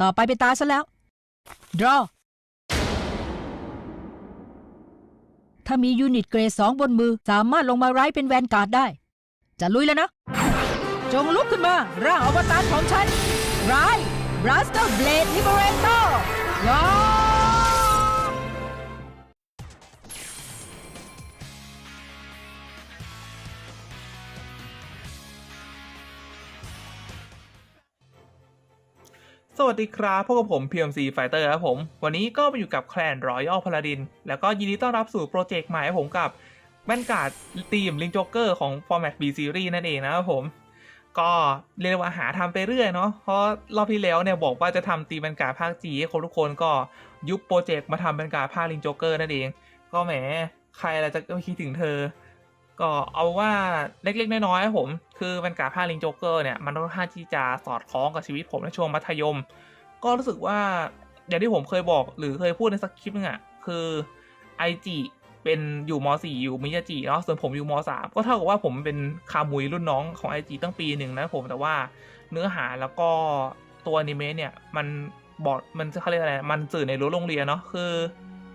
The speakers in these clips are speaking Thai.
ต่อไปไปนตาซะแล้ว draw ถ้ามียูนิตเกรดสองบนมือ สามารถลงมาไร้เป็นแวนการ์ดได้ จะลุยแล้วนะ จงลุกขึ้นมา ร่างอวตารของฉันไรบรัสเตอร์เบลดลิเบเรเตอร์ยา สวัสดีครับพบกับผม PMC Fighter ครับผม วันนี้ก็มาอยู่กับแคลน Royal Paladin แล้วก็ยินดีต้อนรับสู่โปรเจกต์ใหม่ของผมกับแว่นการ์ดทีมลิงจ็อกเกอร์ของ Format B Series นั่นเองนะครับผม ก็เรียกว่าหาทำไปเรื่อยเนาะเพราะรอบที่แล้วเนี่ยบอกว่าจะทำตีมแว่นการ์ดภาค G ให้ครบทุกคนก็ยุบโปรเจกต์มาทำแว่นการ์ดภาคลิงจ็อกเกอร์นั่นเอง ก็แหมใครอะไรจะไม่คิดถึงเธอ ก็เอาว่าเล็กๆน้อยๆครับผม คือแวนการ์ดผ้าลิงโจ๊กเกอร์เนี่ยมันค่อนข้างที่จะสอดคล้องกับชีวิตผมในช่วงมัธยม ก็รู้สึกว่าอย่างที่ผมเคยบอกหรือเคยพูดในสักคลิปนึงอะคือไอจีเป็นอยู่ม .4 อยู่มิยาจิเนาะส่วนผมอยู่ม .3 ก็เท่ากับว่าผมเป็นคามุยรุ่นน้องของไอจีตั้งปีหนึ่งนะผมแต่ว่าเนื้อหาแล้วก็ตัวอนิเมะเนี่ยมันบอกมันจะเขาเรียกอะไรมันสื่อในรั้วโรงเรียนเนาะคือ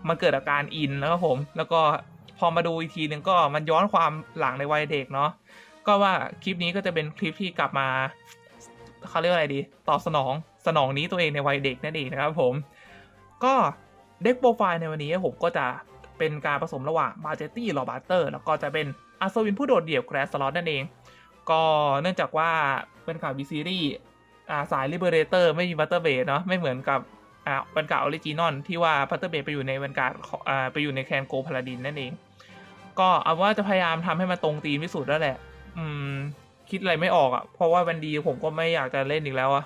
มันเกิดอาการอินแล้วก็ผม แล้วก็พอมาดูอีกทีหนึ่งก็มันย้อนความหลังในวัยเด็กเนาะ ก็ว่าคลิปนี้ก็จะเป็นคลิปที่กลับมาเขาเรียกว่าอะไรดี ตอบสนองสนองนี้ตัวเองในวัยเด็กนั่นเองนะครับผม ก็เด็กโปรไฟล์ในวันนี้ผมก็จะเป็นการผสมระหว่างมาเจตตี้ลอบัตเตอร์แล้วก็จะเป็นอัศวินผู้โดดเดี่ยวแกรสสล็อตนั่นเอง ก็เนื่องจากว่าเป็นข่าวบีซีรีส์อ่าสายลิเบเรเตอร์ไม่มีบัตเตอร์เบเนาะไม่เหมือนกับวันการออริจินอลที่ว่าบัตเตอร์เบไปอยู่ในวันการ์ไปอยู่ในแคนโกพาลาดินนั่นเอง ก็เอาว่าจะพยายามทำให้มันตรงธีมที่สุดแล้วแหละ อืม คิดอะไรไม่ออกอะ่ะ เพราะว่าแวนดีผมก็ไม่อยากจะเล่นอีกแล้วอะ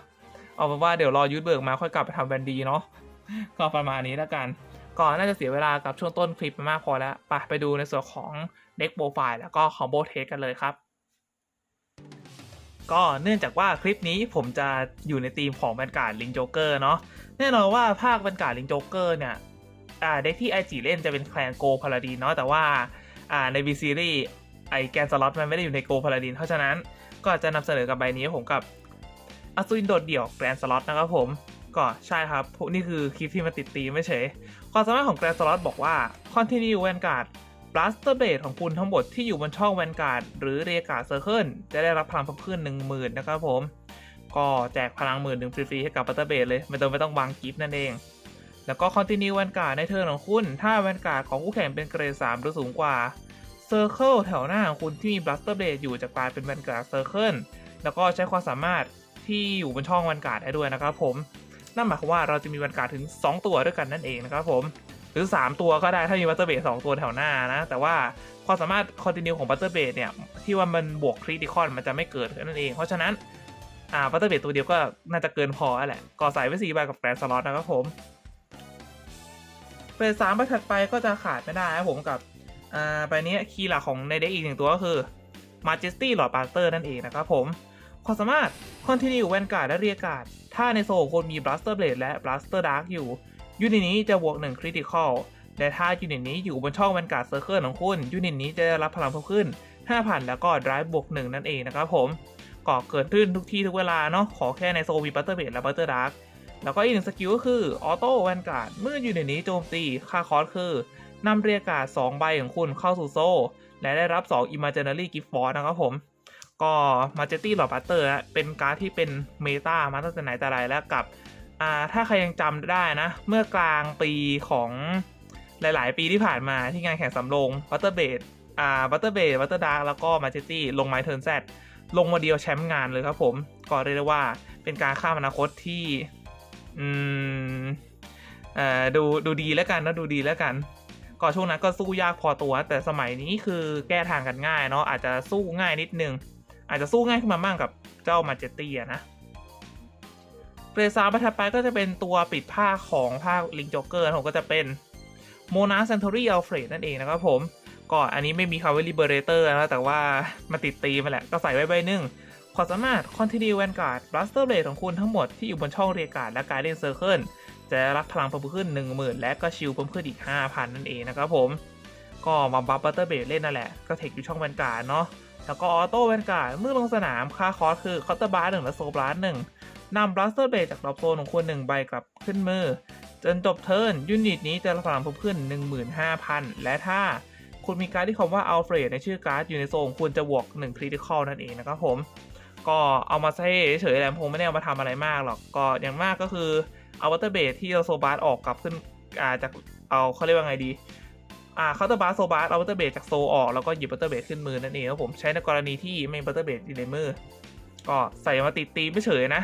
เอาเป็นว่าเดี๋ยวรอยุดเบิกมาค่อยกลับไปทำแวนดีเนาะ ก็ประมาณนี้แล้วกัน ก่อนน่าจะเสียเวลากับช่วงต้นคลิปไปมากพอแล้ว ไปไปดูในส่วนของเด็กโปรไฟล์แล้วก็คอมโบเทสกันเลยครับก็เนื่องจากว่าคลิปนี้ผมจะอยู่ในธีมของแวนการ์ดลิงโจเกอร์เนาะแน่นอนว่าภาคแวนการ์ดลิงโจเกอร์เนี่ยอ่าเด็กที่ไอจีเล่นจะเป็นแคลนโกพาลาดีนเนาะแต่ว่าอ่าในบีซีรีส์ ไอแกนสล็อตมันไม่ได้อยู่ในโกพาลาดิน เพราะฉะนั้นก็จะนำเสนอกับใบนี้ผมกับอัศวินโดดเดี่ยวแกรนสล็อตนะครับผมก็ใช่ครับ นี่คือคลิปที่มาติดตีไม่เฉยความสามารถของแกรนสล็อตบอกว่า Continue Vanguard Blaster Blade ของคุณทั้งหมดที่อยู่บนช่อง Vanguard หรือเรียกา Circle จะได้รับพลังเพิ่มขึ้น10,000นะครับผม ก็แจกพลังหมื่นหนึ่งฟรีๆให้กับ Buster Blade เลย ไม่ต้องไม่ต้องวางกิฟต์นั่นเอง แล้วก็ Continue Vanguard ในเทิร์นของคุณ ถ้า Vanguard ของคู่แข่งเป็นเกรด3หรือสูงกว่า Circle แถวหน้าของคุณที่มี Blaster Blade อยู่จะกลายเป็น Vanguard Circle แล้วก็ใช้ความสามารถที่อยู่บนช่อง Vanguard ได้ด้วยนะครับผม นั่นหมายความว่าเราจะมี Vanguard ถึง 2 ตัวด้วยกันนั่นเองนะครับผม หรือ 3 ตัวก็ได้ถ้ามี Buster Blade 2ตัวแถวหน้านะ แต่ว่าความสามารถ Continue ของ Buster Blade เนี่ยที่ว่ามันบวก Critical มันจะไม่เกิดนั่นเอง เพราะฉะนั้นอ่า Buster Blade ตัวเดียวก็น่าจะเกินพอแหละก็ใส่ไว้4ใบกับแกรนสล็อตนะครับผมเฟสสามใบถัดไปก็จะขาดไม่ได้ครับผมกับ อ่าใบนี้คีย์หลักของในเด็กอีกหนึ่งตัวก็คือ Majesty Lord Blaster นั่นเองนะครับผม ความสามารถ Continue Vanguard และเรียการ์ดถ้าในโซลของคนมี Blaster Blade และ Blaster Dark อยู่ ยูนิตนี้จะบวก 1 Critical และถ้ายูนิตนี้อยู่บนช่อง Vanguard Circle ของคุณ ยูนิตนี้จะได้รับพลังเพิ่มขึ้น 5,000 แล้วก็ Drive บวก 1 นั่นเองนะครับผมก็เกิดขึ้นทุกที่ทุกเวลาเนาะขอแค่ในโซมี Blaster Blade และ Blaster Dark แล้วก็อีกหนึ่งสกิลก็คือออโต้แวนการ์ดเมื่อยู่ในนี้โจมตีค่าคอสคือ นำเรียกการ์ด2ใบของคุณเข้าสู่โซ่ และได้รับ 2 Imaginary Gift Force นะครับผม ก็มาเจตี้หลอดบัตเตอร์เป็นการ์ดที่เป็นเมตามาตั้งแต่ไหนแต่ไรแล้วกับ ถ้าใครยังจำได้นะ เมื่อกลางปีของหลาย ๆ ปีที่ผ่านมาที่งานแข่งสำโรงบัตเตอร์เบดอ่าบัตเตอร์เบดบัตเตอร์ดาร์แล้วก็มาเจตี้ลงไมเทิร์นแซดลงมาเดียวแชมป์งานเลยครับผม ก็เรียกได้ว่าเป็นการข้ามอนาคตที่ อืมเอ่อดูดูดีแล้วกันนะดูดีแล้วกัน ก็ช่วงนั้นก็สู้ยากพอตัว แต่สมัยนี้คือแก้ทางกันง่ายเนาะอาจจะสู้ง่ายนิดนึง อาจจะสู้ง่ายขึ้นมาบ้างกับเจ้ามาเจตี้อะนะเกรซาประถัดไปก็จะเป็นตัวปิดภาคของภาคลิงจ็อกเกอร์ผมก็จะเป็นโมนาเซนทอรี่อัลเฟรดนั่นเองนะครับผมก็อันนี้ไม่มีคำว่า Liberator นะแต่ว่ามาติดตีมาแหละก็ใส่ไว้ใบหนึ่งความสามารถ Continue Vanguard Blaster Blade ของคุณทั้งหมดที่อยู่บนช่องเรียกการ์ดและการเล่นเซอร์เคิล จะรับพลังเพิ่มขึ้น 10,000 และก็ชิลเพิ่มขึ้นอีก 5,000 นั่นเองนะครับผม ก็มาบัฟบัตเตอร์เบดเล่นนั่นแหละ ก็เทคอยู่ช่องแวนการ์ดเนาะ แล้วก็ออโต้แวนการ์ดเมื่อลงสนามค่าคอสคือคอร์เตอร์บาร์หนึ่งและโซบาร์หนึ่งนำบลัสเตอร์เบดจากดรอปโซนของคุณหนึ่งใบกลับขึ้นมือ จนจบเทิร์นยูนิตนี้จะรับพลังเพิ่มขึ้น 15,000 และถ้าคุณมีการดที่คำว่าอัลเฟรดในชื่อการ์ดอยู่ในโซนคุณจะบวก1คริติคอลนั่นเองนะครับผม ก็เอามาใช้เฉยๆแหละผมไม่ได้เอามาทำอะไรมากหรอกก็อย่างมากก็คือ เอาวัตเตอร์เบสที่เราโซบาร์ออกกลับขึ้นอ่าจากเอาเขาเรียกว่าไงดีอ่าเคาน์เตอร์บาร์โซบาร์เอาวัตเตอร์เบสจากโซออกแล้วก็หยิบวัตเตอร์เบสขึ้นมือนั่นเองครับผมใช้ในกรณีที่ไม่มีวัตเตอร์เบสอยู่ในมือก็ใส่มาติดตีไม่เฉยนะ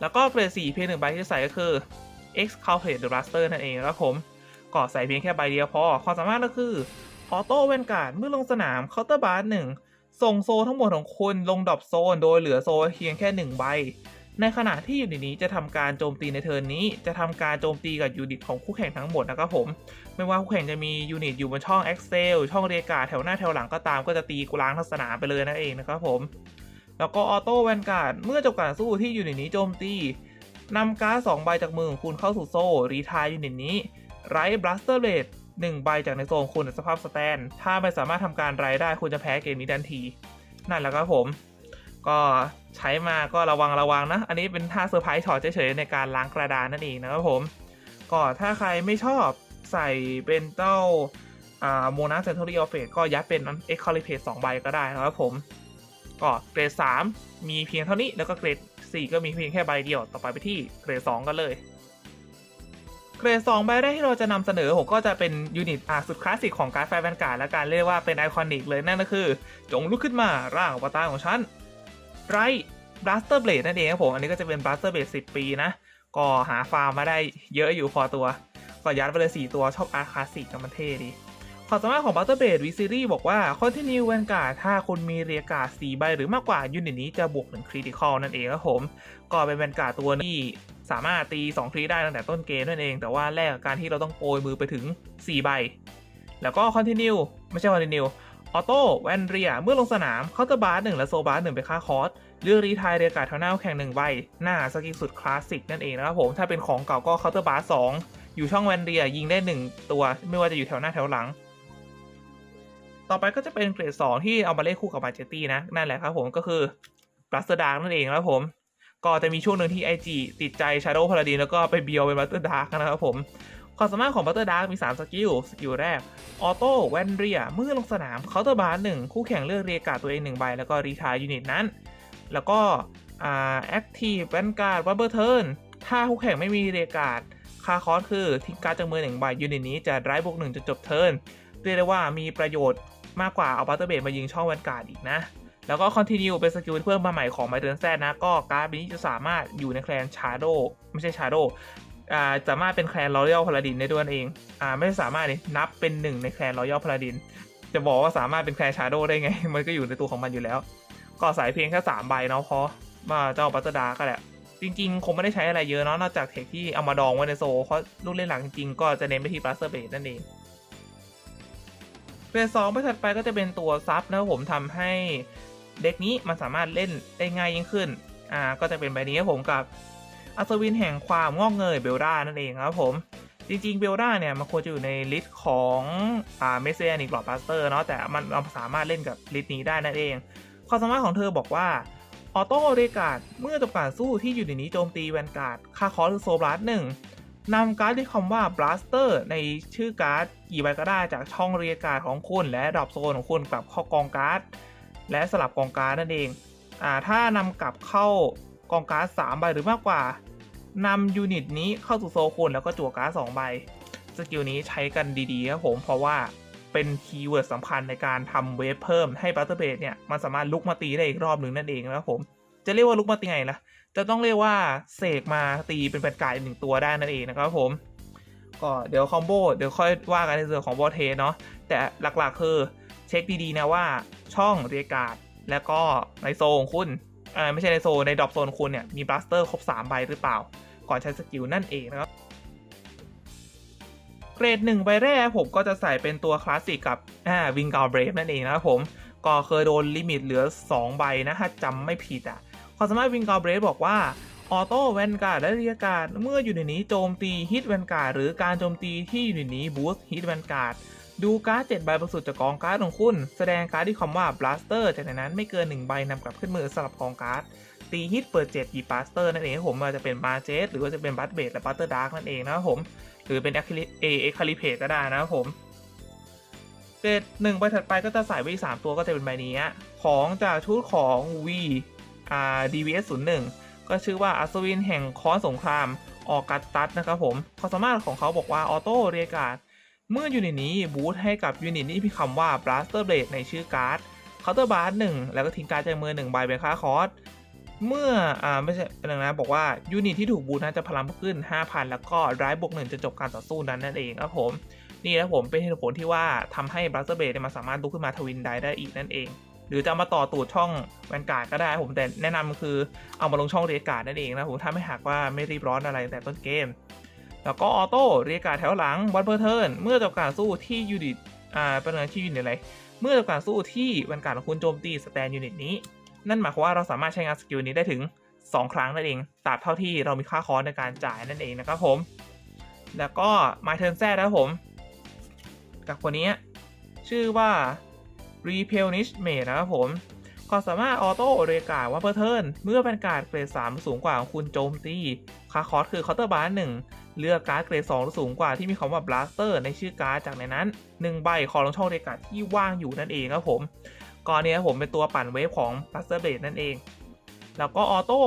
แล้วก็เกรดสี่เพียงหนึ่งใบที่ใส่ก็คือ X c a l c u l a t e the Raster นั่นเองครับผมก็ใส่เพียงแค่ใบเดียวพอความสามารถก็คือออโต้เวนการ์ดเมื่อลงสนามเคาน์เตอร์บาร์หนึ่งส่งโซทั้งหมดของคุณลงดรอปโซน โดยเหลือโซเพียงแค่หนึ่งใบ ในขณะที่ยูนิตนี้จะทำการโจมตีในเทิร์นนี้ จะทำการโจมตีกับยูนิตของคู่แข่งทั้งหมดนะครับผม ไม่ว่าคู่แข่งจะมียูนิตอยู่บนช่อง Excel ช่องเรียการแถวหน้าแถวหลังก็ตามก็จะตีกูล้างทั้งสนามไปเลยนั่นเองนะครับผม แล้วก็ออโต้แวนการ์ดเมื่อจบการสู้ที่ยูนิตนี้โจมตีนำการ์ดสองใบจากมือของคุณเข้าสู่โซ่รีทายยูนิตนี้ไรบลัสเตอร์เลดหนึ่งใบจากในโซนคุณในสภาพสแตน ถ้าไม่สามารถทำการไรได้คุณจะแพ้เกมนี้ทันที นั่นแหละครับผม ก็ใช้มาก็ระวังระวังนะ อันนี้เป็นท่าเซอร์ไพรส์ช็อตเฉยๆในการล้างกระดานนั่นเองนะครับผม ก็ถ้าใครไม่ชอบใส่เป็นเจ้าโมนาเซนทอรี่ออฟเฟก็ยัดเป็นเอ็กคอลิเพสสองใบก็ได้นะครับผม ก็เกรด 3 มีเพียงเท่านี้แล้วก็เกรด 4 ก็มีเพียงแค่ใบเดียวต่อไปไปที่เกรด 2 กันเลย เกรด 2 ใบแรกที่เราจะนำเสนอผมก็จะเป็นยูนิตอาสุดคลาสสิกของการ์ดไฟแวนการ์ดและการเรียกว่าเป็นไอคอนิกเลยนั่นก็คือ จงลุกขึ้นมาร่างอวตารของฉัน ไรบลัสเตอร์เบลดนั่นเองครับผม อันนี้ก็จะเป็นบลัสเตอร์เบลด10ปีนะ ก็หาฟาร์มมาได้เยอะอยู่พอตัวก็ยัดไปเลย4ตัวชอบอาร์คาสิกกับมันเท่ดีความสามารถของบัตเตอร์เบดวิซิรี่บอกว่า Continue Vanguard ถ้าคุณมีเรียกาศ4ใบหรือมากกว่ายูนิตนี้จะบวก1คริติคอลนั่นเองครับผม ก็เป็นแวนการ์ดตัวที่สามารถตี 2 คริได้ตั้งแต่ต้นเกมนั่นเอง แต่ว่าแลกกับการที่เราต้องโปรยมือไปถึง 4 ใบ แล้วก็ Continue ไม่ใช่ Continue อ ออโต้แวนเรีย เมื่อลงสนามเคาน์เตอร์บาร์หนึ่งและโซบาร์หนึ่งไปค่าคอสเลือกรีทายเรียกาเท่าหน้าแข่งหนึ่งใบ หน้าสกิลสุดคลาสสิกนั่นเองนะครับผม ถ้าเป็นของเก่าก็เคาน์เตอร์บาร์สองอยู่ช่องแวนเรียยิงได้หนึ่งตัว ไม่ว่าจะอยู่แถวหน้าแถวหลัง ต่อไปก็จะเป็นเกรด 2 ที่เอามาเล่นคู่กับมาเจตี้นะ นั่นแหละครับผมก็คือ b l a s t e r Dark นั่นเองครับผม ก็จะมีช่วงหนึ่งที่ IG ติดใจ Shadow Paladin แล้วก็ไปเบียวเป็น b l a s t e r Dark นะครับผม ความสามารถของ b l a s t e r Dark มี 3 สกิล สกิลแรก ออโต้แวนเรีย เมื่อลงสนามเคาน์เตอร์บาร์หนึ่งคู่แข่งเลือกเรียการตัวเองหนึ่งใบ แล้วก็รีทายยูนิตนั้น แล้วก็แอคทีฟแวนการ์ดวับเบอร์เทิร์นถ้าคู่แข่งไม่มีเรียการ์ดคาคอสคือทิ้งการ์ดจากมือหนึ่งใบยูนิตนี้จะไร้บวกหนึ่งจนจบเทิร์นเรียกได้ว่ามีประโยชน์มากกว่าเอาบัตเตอร์เบดมายิงช่องแวนการ์ดอีกนะแล้วก็คอนติเนียเป็นสกิลเพิ่มมาใหม่ของไมเดิร์นแซดนะ ก็การ์ดนี้จะสามารถอยู่ในแคลนชาร์โดไม่ใช่ชาร์โด อ่าสามารถเป็นแคลนรอยัลพาลาดินได้ด้วยนั่นเองอ่าไม่สามารถดินับเป็นหนึ่งในแคลนรอยัลพาลาดินจะบอกว่าสามารถเป็นแคลนชาโดได้ไง มันก็อยู่ในตัวของมันอยู่แล้ว ก็ใส่เพียงแค่3ใบเนาะเพราะว่าเจ้าบัตเตอร์ดาก็แหละจริงๆ คงไม่ได้ใช้อะไรเยอะเนาะนอกจากเทคที่เอามาดองไว้ในโซเพราะลูกเล่นหลักจริงๆ ก็จะเน้นไปที่บัสเตอร์เบดนั่นเองเฟสสองไปถัดไปก็จะเป็นตัวซับนะครับผมทำให้เด็กนี้มันสามารถเล่นได้ง่ายยิ่งขึ้นอ่าก็จะเป็นใบนี้ผมกับ อัศวินแห่งความงอกเงยเบลดานั่นเองครับผมจริงๆเบลดาเนี่ยมันควรจะอยู่ในลิสต์ของอ่าเมสเซียนิกหลอดบัสเตอร์เนาะแต่มันเราสามารถเล่นกับลิสต์นี้ได้นั่นเอง ความสามารถของเธอบอกว่าออโต้เรกาดเมื่อจบการสู้ที่อยู่ในนี้โจมตีแวนการ์ดค่าคอร์สโซบลัสหนึ่งนำการ์ดที่คำว่า blaster ในชื่อการ์ดกี่ใบก็ได้จากช่องเรียกการ์ดของคุณและดรอปโซนของคุณกลับเข้ากองการ์ดและสลับกองการ์ดนั่นเองอ่าถ้านำกลับเข้ากองการ์ด3ใบหรือมากกว่า นำยูนิตนี้เข้าสู่โซคุณแล้วก็จั่วการ์ด2ใบ สกิลนี้ใช้กันดีๆครับผม เพราะว่าเป็นคีย์เวิร์ดสำคัญในการทำเวฟเพิ่มให้บัตเตอร์เบดเนี่ย มันสามารถลุกมาตีได้อีกรอบหนึ่งนั่นเองนะครับผม จะเรียกว่าลุกมาตีไงล่ะ จะต้องเรียกว่าเสกมาตีเป็นแปดกายหนึ่งตัวได้นั่นเองนะครับผม ก็เดี๋ยวคอมโบเดี๋ยวค่อยว่ากันในส่วนของบอเทเนาะ แต่หลักๆคือเช็คดีๆนะว่าช่องเรียกาดแล้วก็ในโซของคุณ ออไม่ใช่ในโซนในดรอปโซนคุณเนี่ยมีบลัสเตอร์ครบ3ใบหรือเปล่า ก่อนใช้สกิลนั่นเองนะครับเกรดหนึ่งใบแรกผมก็จะใส่เป็นตัวคลาสสิกกับอ่าวิงกาเบรฟนั่นเองนะครับผมก็เคยโดนลิมิตเหลือ 2 ใบนะถ้าจำไม่ผิดอะความสามารถวิงกาเบรฟบอกว่าออโต้แวนการ์ดและเรียการ์ดเมื่ออยู่ในนี้โจมตีฮิตแวนการ์ดหรือการโจมตีที่อยู่ในนี้บูสต์ฮิตแวนการ์ด ดูการ์ด7ใบบระสุดจากกองการ์ดของคุณ แสดงการ์ดที่คำว่า blaster จากในนั้นไม่เกิน 1 ใบนำกลับขึ้นมือสลับกองการ์ด ตีฮิตเปิด 7 หยิบบัสเตอร์นั่นเองผมไมันจะเป็นมาเจสหรือว่าจะเป็นบัตเบดและบัตเตอร์ดาร์กนั่นเองนะครับผม หรือเป็นเอ็กคาลิเพตก็ได้นะครับผมเกรดหนึ่งใบถัดไปก็จะใส่ไว้อีกสามตัวก็จะเป็นใบนี้ของจากชุดของ V R DVS 01ก็ชื่อว่าอัศวินแห่งคอนสงครามออกัสตัสนะครับผมความสามารถของเขาบอกว่าออโต้เรียกาด เมื่อยูนิตนี้บูตให้กับยูนิตนี้มีคำว่า Blaster Blade ในชื่อการ์ดเคาน์เตอร์บาร์หนึ่งแล้วก็ทิ้งการ์ดจากมือหนึ่งใบเป็นค่าคอสเมื่ออ่าไม่ใช่เป็นอย่างนั้นบอกว่ายูนิตที่ถูกบูตนั้นจะพลังเพิ่มขึ้น 5,000 แล้วก็ร้ายบวกหนึ่งจะจบการต่อสู้นั้นนั่นเองครับผม นี่นะผมเป็นเหตุผลที่ว่าทำให้บ l ัสเตอร์เบดมันสามารถลุกขึ้นมาทวินได้ได้อีกนั่นเอง หรือจะามาต่อตูดช่องแวนการ์ดก็ได้ผมแต่แนะนำคือเอามาลงช่องเรียการ์ดนั่นเองนะผมถ้าไม่หากว่าไม่รีบร้อนอะไรแต่ต้นเกม แล้วก็ออโต้เรียกการแถวหลังวันเพอร์เทิร์นเมื่อจบการสู้ที่ยูนิตอ่าเป็นอะไรที่ยูนิตอะไรเมื่อจบการสู้ที่แวนการของคุณโจมตีสแตนยูนิตนี้ นั่นหมายความว่าเราสามารถใช้งานสกิลนี้ได้ถึง 2 ครั้งนั่นเองตราบเท่าที่เรามีค่าคอร์สในการจ่ายนั่นเองนะครับผม แล้วก็มาเทิร์นแซดนะครับผม กับคนนี้ชื่อว่า Replenish Mate นะครับผมความสามารถออโต้เรียกาว่าเพอร์เทิร์นเมื่อเป็นการเกรด3สูงกว่าของคุณโจมตี ค่าคอร์สคือเคาน์เตอร์บาร์หนึ่ง เลือกการ์ดเกรด2หรือสูงกว่าที่มีคำว่า Blaster ในชื่อการ์ดจากในนั้น 1 ใบขอลงช่องเรียกาที่ว่างอยู่นั่นเองครับผมก่อนนี้ผมเป็นตัวปั่นเวฟของ Blaster Blade นั่นเอง แล้วก็ออโต้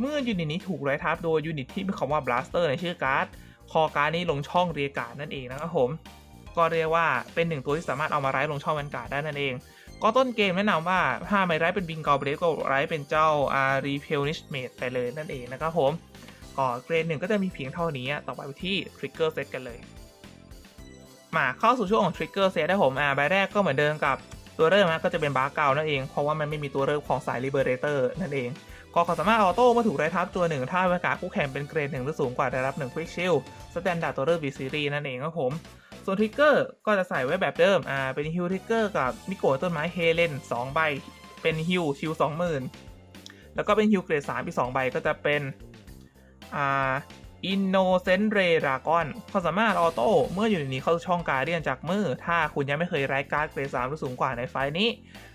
เมื่อยูนิตนี้ถูกไร้ทับโดยยูนิตที่มีคำว่า Blaster ในชื่อการ์ดคอการ์ดนี้ลงช่องเรียการ์ดนั่นเองนะครับผมก็เรียกว่าเป็นหนึ่งตัวที่สามารถเอามาไร้ลงช่องแวนการ์ดได้นั่นเอง ก็ต้นเกมแนะนำว่าถ้าไม่ไร้เป็นบิงกอลเบรก็ไร้เป็นเจ้าอารีเพลนิชเมดไปเลยนั่นเองนะครับผม ก็เกรดหนึ่งก็จะมีเพียงเท่านี้ ต่อไปที่ทริกเกอร์เซตกันเลย มาเข้าสู่ช่วงของทริกเกอร์เซตได้ผมอ่าใบแรกก็เหมือนเดิมกับตัวเริ่มนะก็จะเป็นบาร์เก่านั่นเอง เพราะว่ามันไม่มีตัวเริ่มของสายลิเบเรเตอร์นั่นเองก็ควาสามารถออโต้มื่อถูกไรทับตัวหนึ่งถ้าบรรยากาศคู่แข่งเป็นเกรดหนึ่งหรือสูงกว่าได้รับ1ควิกชิลสแตนดาร์ดตัวเริ่มบีซีรีนั่นเองครับผมส่วนทริกเกอร์ก็จะใส่ไว้แบบเดิมอ่าเป็นฮิวทริกเกอร์กับมิโกะต้นไม้เฮเลน2ใบเป็นฮิวชิว20,000แล้วก็เป็นฮิวเกรด3อีก2ใบก็จะเป็น อินโนเซนเรดากอนความสามารถออโต้เมื่ออยู่ในนี้เข้าช่องการเดียนจากมือ ถ้าคุณยังไม่เคยไร้การ์ดเกรด3หรือสูงกว่าในไฟนี้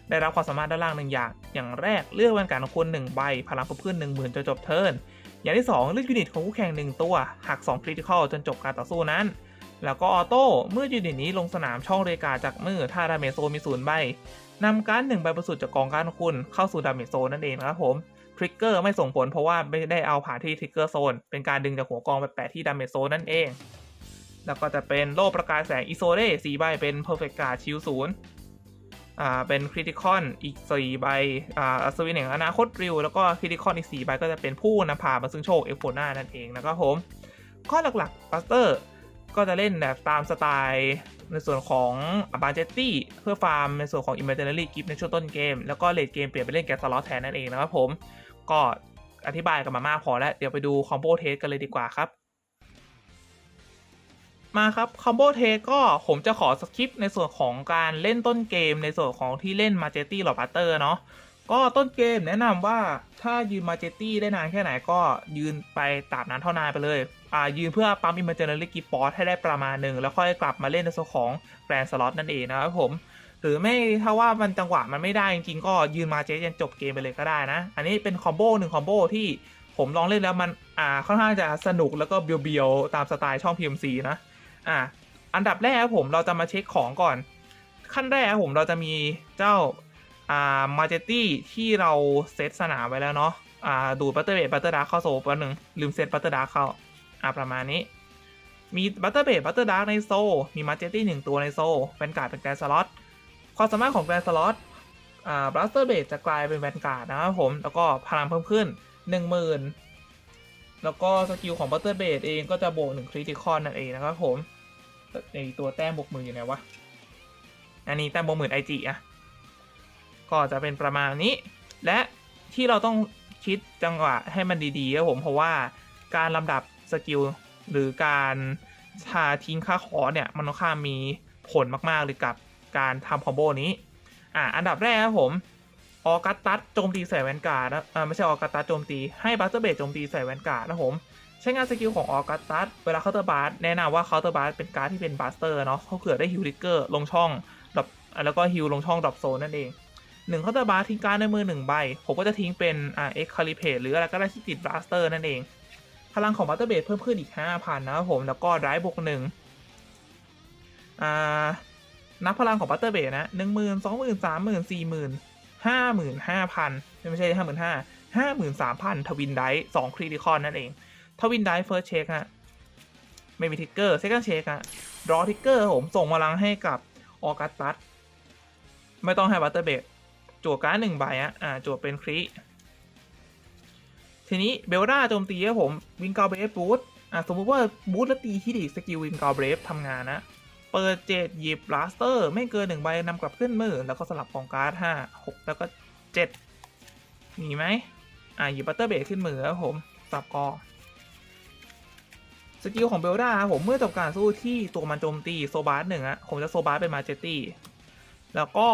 ได้รับความสามารถด้านล่างหนึ่งอย่าง อย่างแรกเลือกแวนการของคุณ1ใบ พลังเพิ่มขึ้น10,000จนจบเทิร์น อย่างที่ 2 เลือกยูนิตของคู่แข่ง1ตัว หัก2คริติคอลจนจบการต่อสู้นั้น แล้วก็ออโต้เมื่อยูนิตนี้ลงสนามช่องเรกาจากมือ ถ้าดาเมจโซมีศูนย์ใบนำการ์ดหนึ่งใบบรรสุดจากกองการของคุณเข้าสู่ดาเมจโซนั่นเองครับผม ทริกเกอร์ไม่ส่งผลเพราะว่าไม่ได้เอาผ่านที่ทริกเกอร์โซนเป็นการดึงจากหัวกองไปแปะที่ดาเมจโซนนั่นเอง แล้วก็จะเป็นโล่ประกายแสงอิโซเร่สี่ใบเป็นเพอร์เฟกต์การ์ดชิลศูนย์อ่าเป็นคริติคอนอีกสี่ใบอ่าอัศวินแห่งอนาคตริวแล้วก็คริติคอนอีกสี่ใบก็จะเป็นผู้นำพามาซึ่งโชคเอฟโฟนานั่นเองนะครับผมข้อหลักๆบัสเตอร์ก็จะเล่นแบบตามสไตล์ ในส่วนของบาเจตตี้เพื่อฟาร์มในส่วนของ Imaginary Gift ในช่วงต้นเกม แล้วก็เลดเกมเปลี่ยนไปเล่นแกสล็อตแทนนั่นเองนะครับผม ก็อธิบายกันมามากพอแล้ว เดี๋ยวไปดูคอมโบเทสกันเลยดีกว่าครับ มาครับคอมโบเทสก็ผมจะขอสคริปในส่วนของการเล่นต้นเกม ในส่วนของที่เล่นมาเจตี้หรอบัตเตอร์เนาะ ก็ต้นเกมแนะนำว่าถ้ายืนมาเจตี้ได้นานแค่ไหนก็ยืนไปตราบนั้นเท่านานไปเลย อ่ายืนเพื่อปั๊มอิมเมอร์เจเนอรี่กิฟต์ให้ได้ประมาณหนึ่ง แล้วค่อยกลับมาเล่นในส่วนของแกรนสล็อตนั่นเองนะครับผม หรือไม่ถ้าว่ามันจังหวะมันไม่ได้จริงๆก็ยืนมาเจจนจบเกมไปเลยก็ได้นะ อันนี้เป็นคอมโบหนึ่งคอมโบที่ผมลองเล่นแล้วมันอ่าค่อนข้างจะสนุกแล้วก็เบียวๆตามสไตล์ช่อง PMC นะอ่าอันดับแรกผมเราจะมาเช็คของก่อน ขั้นแรกผมเราจะมีเจ้า อ่ามาเจตี้ที่เราเซตสนามไว้แล้วเนาะอ่าดูดบัตเตอร์เบดบัตเตอร์ดาร์เข้าโซแป๊บนึง ลืมเซตบัตเตอร์ดาร์เข้าอ่าประมาณนี้ มีบัตเตอร์เบดบัตเตอร์ดาร์ในโซ มีมาเจตี้หนึ่งตัวในโซแวนการ์ดเป็นแกรนสล็อตความสามารถของแกรนสล็อตอ่าบัตเตอร์เบดจะกลายเป็นแวนการ์ดนะครับผมแล้วก็พลังเพิ่มขึ้นหนึ่งหมื่นแล้วก็สกิลของบัตเตอร์เบดเองก็จะบวกหนึ่งคริติคอนนั่นเองนะครับผมในตัวแต้มบวกมืออยู่ไหนวะอันนี้แต้มบวกหมื่นไอจีอะ ก็จะเป็นประมาณนี้ และที่เราต้องคิดจังหวะให้มันดีๆครับผมเพราะว่าการลำดับสกิลหรือการชาทิ้งค่าคอเนี่ยมันค่ามีผลมากๆเลยกับการทำคอมโบนี้อ่าอันดับแรกครับผมออกัสตัสโจมตีใส่แวนการ์ดนะอ่าไม่ใช่ออกัสตัสโจมตีให้บัสเตอร์เบดโจมตีใส่แวนการ์ดนะผมใช้งานสกิลของออกัสตัสเวลาเคาน์เตอร์บาร์แนะนำว่าเคาน์เตอร์บาร์เป็นการ์ดที่เป็นบัสเตอร์เนาะเขาเผื่อได้ฮิวลิเกอร์ลงช่องดรอปแล้วก็ฮิวลงช่องดรอปโซนนั่นเอง หนึ่งเคาน์เตอร์บาร์ทิ้งการ์ดในมือหนึ่งใบ ผมก็จะทิ้งเป็นอ่าเอ็กคาลิเพหรืออะไรก็ได้ที่ติดบลัสเตอร์นั่นเอง พลังของบัตเตอร์เบดเพิ่มขึ้นอีก5,000นะครับผม แล้วก็ไดร์บวกหนึ่งอ่า นับพลังของบัตเตอร์เบดนะหนึ่งหมื่นสองหมื่นสามหมื่นสี่หมื่นห้าหมื่นห้าพันไม่ใช่ห้าหมื่นห้าห้าหมื่นสามพันทวินไดสองคริติคอนนั่นเอง ทวินไดเฟิร์สเช็คฮะ ไม่มีทิกเกอร์เซคันด์เช็คฮะรอทิกเกอร์ผมส่งพลังให้กับออกัสตัสไม่ต้องให้บัตเตอร์เบด จั่วการ์ดหนึ่งใบอะอ่าจั่วเป็นคริทีนี้เบลดาโจมตีครับผมวิงกาเบรฟบูทอะสมมติว่าบูทแล้วตีฮิดิสกิลวิงกาเบรฟทำงานนะ เปิดเจ็ดหยิบลาสเตอร์ ไม่เกินหนึ่งใบนำกลับขึ้นมือ แล้วก็สลับกองการ์ดห้าหกแล้วก็เจ็ดมีไหมอ่าหยิบบัตเตอร์เบดขึ้นมือครับผมสับกองสกิลของเบลดาครับผมเมื่อจบการสู้ที่ตัวมันโจมตีโซบาร์หนึ่งอะผมจะโซบาร์เป็นมาเจตตี้แล้วก็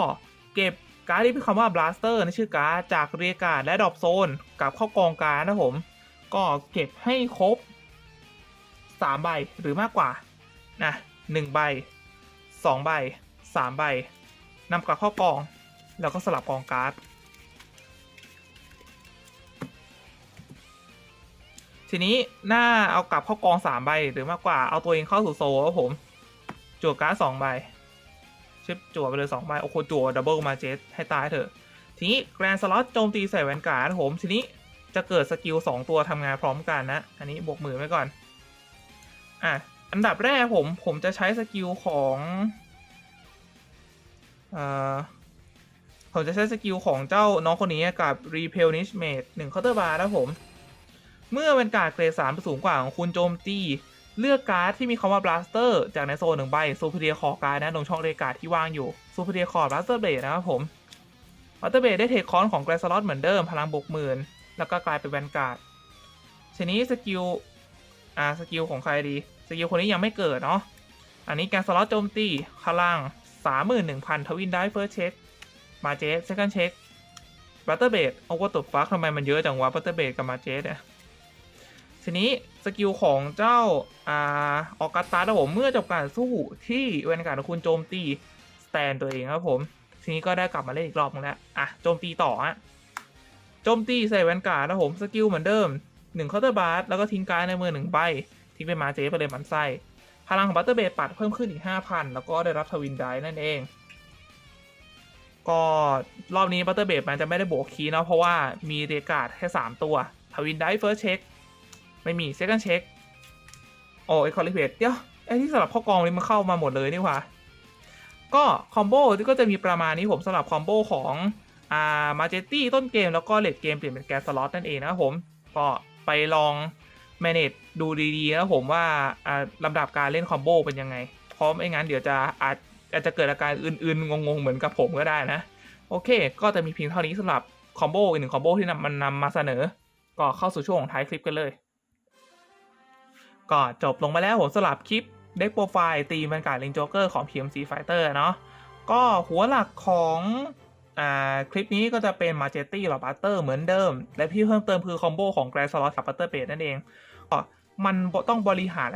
เก็บ การ์ดที่เป็นคำว่า blaster ในชื่อการ์ดจากเรียการ์ดและดรอปโซนกลับเข้ากองการ์ดนะผม ก็เก็บให้ครบ 3 ใบหรือมากกว่านะ1ใบ 2 ใบ 3 ใบนำกลับเข้ากอง แล้วก็สลับกองการ์ดทีนี้หน้าเอากลับเข้ากอง 3 ใบหรือมากกว่าเอาตัวเองเข้าสู่โซลครับผมจั่วการ์ด2ใบ ชิปจั่วไปเลยสองใบโอ้โหจั่วดับเบิลมาเจสให้ตายเถอะ ทีนี้แกรนสล็อตโจมตีใส่แวนการ์ดผมทีนี้จะเกิดสกิลสองตัวทำงานพร้อมกันนะ อันนี้บวกหมื่นไว้ก่อน อะ อันดับแรกผมผมจะใช้สกิลของเอ่อผมจะใช้สกิลของเจ้าน้องคนนี้กับ Repelnish Mate หนึ่งเคาน์เตอร์บาร์นะผม เมื่อแวนการ์ดเกรดสามสูงกว่าของคุณโจมตี เลือกการ์ดที่มีคำว่า blaster จากในโซนหนึ่งใบซูเปอร์เดียคอการ์ดนะตรงช่องเรกการ์ดที่ว่างอยู่ซูเปอร์เดียคอ blaster blade นะครับผม blaster blade ได้เทคคอนของแกรสลอตเหมือนเดิม พลังบวกหมื่นแล้วก็กลายเป็นแวนการ์ดทีนี้สกิล อ่า สกิลของใครดี สกิลคนนี้ยังไม่เกิดเนาะ อันนี้แกรสลอตโจมตีพลัง 31,000 ทวินได้เฟิร์สเช็ค มาเจสเซคันด์เช็คบัตเตอร์เบดเอาว่าตบฟักทำไมมันเยอะจังวะบัตเตอร์เบดกับมาเจสเนี่ย ทีนี้สกิลของเจ้าอาออกัสตาคร์ผมเมื่อจบการสู้ที่แวนการ์ดของคุณโจมตีสแตนตัวเองครับผม ทีนี้ก็ได้กลับมาเล่นอีกรอบนึงแล้วอะโจมตีต่อฮะโจมตีใส่แวนการ์ดนะผมสกิลเหมือนเดิมหนึ่งเคาน์เตอร์บาร์แล้วก็ทิ้งการ์ดในมือหนึ่งใบทิ้งเป็นมาเจไปเลยมันไส้พลังของบัตเตอร์เบดปัดเพิ่มขึ้นอีก 5,000 แล้วก็ได้รับทวินไดนั่นเอง ก็รอบนี้บัตเตอร์เบดมันจะไม่ได้บวกคีย์เนาะเพราะว่ามีเรียกาดแค่ 3 ตัว ทวินไดเฟิร์สเช็ค ไม่มี second check โอ้ไอคอลิเพตเดี๋ยวไอที่สำหรับข้อกองนี้มันเข้ามาหมดเลยนี่หว่าก็คอมโบก็จะมีประมาณนี้ผมสำหรับคอมโบของอ่ามาเจตตี้ต้นเกมแล้วก็เลดเกมเปลี่ยนเป็นแกสล็อตนั่นเองนะครับผมก็ไปลอง manage ดูดีๆนะผมว่าอ่าลำดับการเล่นคอมโบเป็นยังไง พราะไม่งั้นเดี๋ยวจะอาจอาจจะเกิดอาการอื่นๆ งงๆ เหมือนกับผมก็ได้นะ โอเค ก็จะมีเพียงเท่านี้สำหรับคอมโบอีกหนึ่งคอมโบที่นำมันนำมาเสนอ ก็เข้าสู่ช่วงของท้ายคลิปกันเลย ก็จบลงมาแล้วผมสลับคลิปเด็กโปรไฟล์ตีบรรยากาศลิงโจเกอร์ของ PMC Fighter เนาะก็หัวหลักของคลิปนี้ก็จะเป็นมาเจตตี้หรือบัตเตอร์เหมือนเดิม และที่เพิ่มเติมคือคอมโบของแกรสลอตกับบัตเตอร์เบดนั่นเองก็มันต้องบริหาร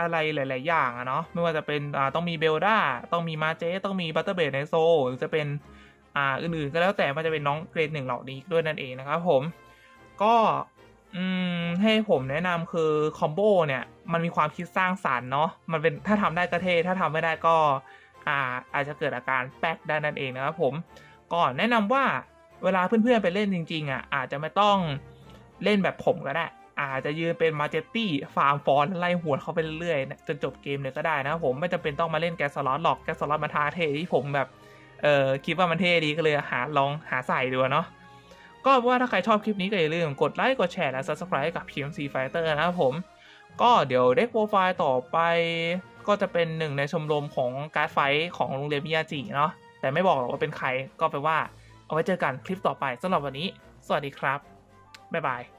อะไรหลาย ๆ อย่างอะเนาะไม่ว่าจะเป็นต้องมีเบลดาต้องมีมาเจต้องมีบัตเตอร์เบดในโซหรือจะเป็นอ่าอื่น ๆ ก็แล้วแต่มันจะเป็นน้องเกรดหนึ่งเหล่านี้ด้วยนั่นเองนะครับผมก็ อืมให้ผมแนะนำคือคอมโบเนี่ย มันมีความคิดสร้างสารรค์เนาะมันเป็นถ้าทำได้ก็เท่ถ้าทำไม่ได้ก็ อ่า อาจจะเกิดอาการแป๊กได้นั่นเองนะครับผมก่อนแนะนำว่าเวลาเพื่อนๆไปเล่นจริง ๆอะอาจจะไม่ต้องเล่นแบบผมก็ได้ อาจจะยืนเป็นมาเจตตี้ฟาร์มฟอนไล่หัวเขาไปเรื่อยๆจนจบเกมเลยก็ได้นะครับผมไม่จำเป็นต้องมาเล่นแกสล็อตหรอกแกสสล็อตมาทาเทที่ผมแบบเออคิดว่ามันเท่ดีก็เลยหาลองหาใส่ดูเนาะ ก็ว่าถ้าใครชอบคลิปนี้ก็อย่าลืมกดไลค์กดแชร์และ Subscribe ให้กับ PMC Fighter นะครับผม ก็เดี๋ยวเด็กโปรไฟล์ต่อไป ก็จะเป็นหนึ่งในชมรมของการ์ดไฟท์ของโรงเรียนมิยาจิเนาะแต่ไม่บอกหรอกว่าเป็นใครก็ไปว่า เอาไว้เจอกันคลิปต่อไปสำหรับวันนี้ สวัสดีครับบ๊ายบาย